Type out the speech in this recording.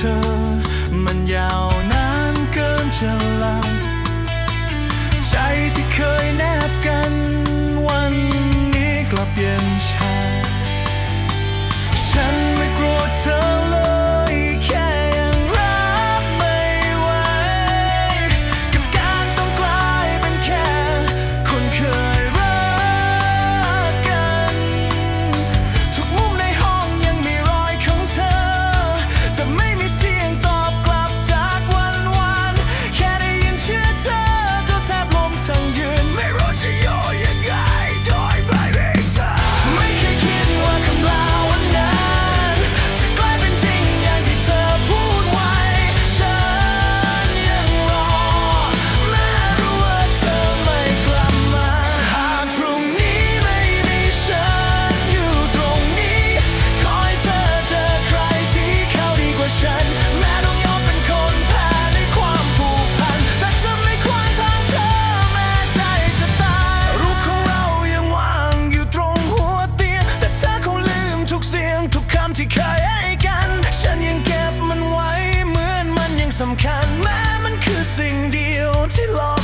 ธอ มันยาวนานเกินเจ้า ที่เคยให้กัน ฉันยังเก็บมันไว้เหมือนมันยังสำคัญแม้มันคือสิ่งเดียวที่รอ